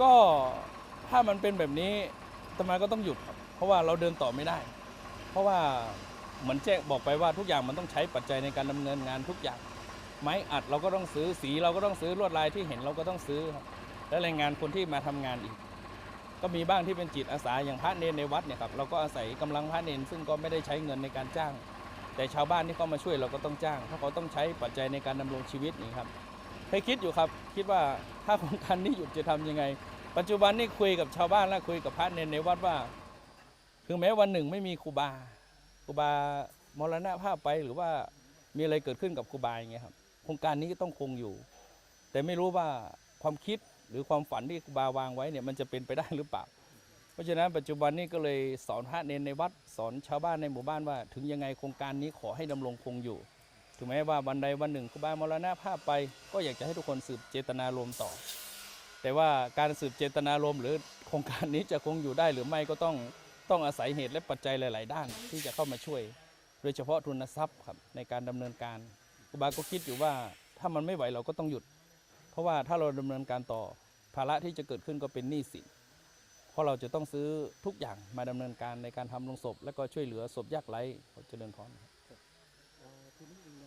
ก็ถ้ามันเป็นแบบนี้อาตมาก็ต้องหยุดครับ เพราะว่าเราเดินต่อไม่ได้ เพราะว่าเหมือนแจ้งบอกไปว่าทุกอย่างมันต้องใช้ปัจจัยในการดำเนินงานทุกอย่าง ไม้อัดเราก็ต้องซื้อสีเราก็ต้องซื้อลวดลายที่เห็นเราก็ต้องซื้อครับและแรงงานคนที่มาทำงานอีก ก็มีบ้างที่เป็นจิตอาสาอย่างพระเนนในวัดเนี่ยครับเราก็อาศัยกำลังพระเนนซึ่งก็ไม่ได้ใช้เงินในการจ้าง แต่ชาวบ้านที่เขามาช่วยเราก็ต้องจ้างเพราะเขาต้องใช้ปัจจัยในการดำรงชีวิตนี่ครับ เคยคิดอยู่ครับ คิดว่าถ้าโครงการนี้หยุดจะทำยังไง ปัจจุบันนี่คุยกับชาวบ้านและคุยกับพระเนนในวัดว่าคือแม้วันหนึ่งไม่มีครูบาครูบามรณภาพไปหรือว่ามีอะไรเกิดขึ้นกับครูบาอย่างเงี้ยครับโครงการนี้ก็ต้องคงอยู่ แต่ไม่รู้ว่าความคิดหรือความฝันที่ครูบาวางไว้เนี่ยมันจะเป็นไปได้หรือเปล่า เพราะฉะนั้นปัจจุบันนี้ก็เลยสอนพระเนนในวัดสอนชาวบ้านในหมู่บ้านว่า ถึงยังไงโครงการนี้ขอให้ดำรงคงอยู่ ถึงแม้ว่าวันใดวันหนึ่งครูบามรณภาพไป ก็อยากจะให้ทุกคนสืบเจตนารมณ์ต่อ แต่ว่าการสืบเจตนารมณ์หรือโครงการนี้จะคงอยู่ได้หรือไม่ก็ต้องต้องอาศัยเหตุและปัจจัยหลาย ๆ ด้านที่จะเข้ามาช่วย โดยเฉพาะทุนทรัพย์ครับในการดำเนินการครูบาก็คิดอยู่ว่าถ้ามันไม่ไหวเราก็ต้องหยุด เพราะว่าถ้าเราดำเนินการต่อภาระที่จะเกิดขึ้นก็เป็นหนี้สินเพราะเราจะต้องซื้อทุกอย่างมาดำเนินการในการทำลงศพ และก็ช่วยเหลือศพยากไร้ขอเจริญพร Thiếu.